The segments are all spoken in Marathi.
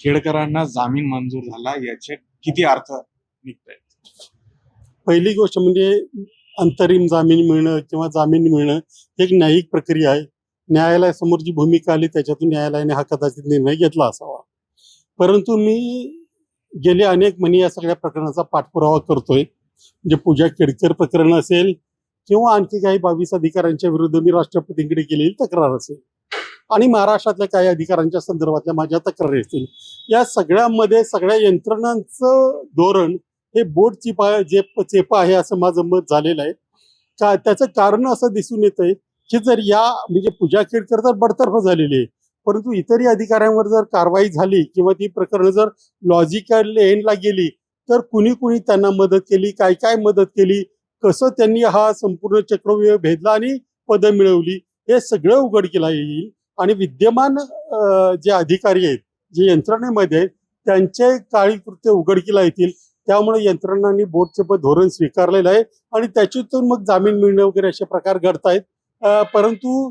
खेडकरांना जामीन मंजूर झाला याचे किती अर्थ निघत आहेत पहिली गोष्ट म्हणजे अंतरिम जामीन मिळणं किंवा जामीन मिळणं एक न्यायिक प्रक्रिया आहे. न्यायालयासमोर जी भूमिका आली त्याच्यातून न्यायालयाने हा कदाचित निर्णय घेतला असावा. परंतु मी गेले अनेक महिने या सगळ्या प्रकरणाचा पाठपुरावा करतोय. म्हणजे पूजा केडकर प्रकरण असेल किंवा आणखी काही बावीस अधिकाऱ्यांच्या विरुद्ध मी राष्ट्रपतींकडे केलेली तक्रार असेल. आणि महाराष्ट्रातल्या काही अधिकाऱ्यांच्या संदर्भातल्या माझ्या तक्रारी असतील. या सगळ्यामध्ये सगळ्या यंत्रणांचं धोरण हे बोटची चिपा जे चेप आहे असं माझं मत झालेलं आहे. का त्याचं कारण असं दिसून येत आहे की जर या म्हणजे पूजा खेडकर तर बडतर्फ झालेली आहे. परंतु इतरही अधिकाऱ्यांवर जर कारवाई झाली किंवा ती प्रकरणं जर लॉजिकल एंडला गेली तर कुणी कुणी त्यांना मदत केली काय काय मदत केली कसं त्यांनी हा संपूर्ण चक्रव्यूह भेदला आणि पदं मिळवली हे सगळं उघड केला येईल. आणि विद्यमान जे अधिकारी आहेत जे यंत्रणेमध्ये आहेत त्यांचे काळी कृत्य उघडकीला येतील. त्यामुळे यंत्रणांनी बोर्डचे पण धोरण स्वीकारलेलं आहे आणि त्याच्यातून मग जामीन मिळणं वगैरे असे प्रकार घडतायत. परंतु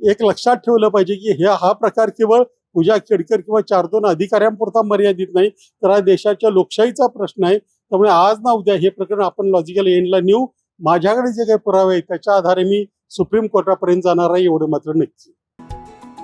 एक लक्षात ठेवलं पाहिजे की हे हा प्रकार केवळ पूजा खेडकर किंवा चार दोन अधिकाऱ्यांपुरता मर्यादित नाही तर हा देशाच्या लोकशाहीचा प्रश्न आहे. त्यामुळे आज ना उद्या हे प्रकरण आपण लॉजिकल एंडला नेऊ. माझ्याकडे जे काही पुरावे आहेत त्याच्या आधारे मी सुप्रीम कोर्टापर्यंत जाणार आहे एवढं मात्र नक्की.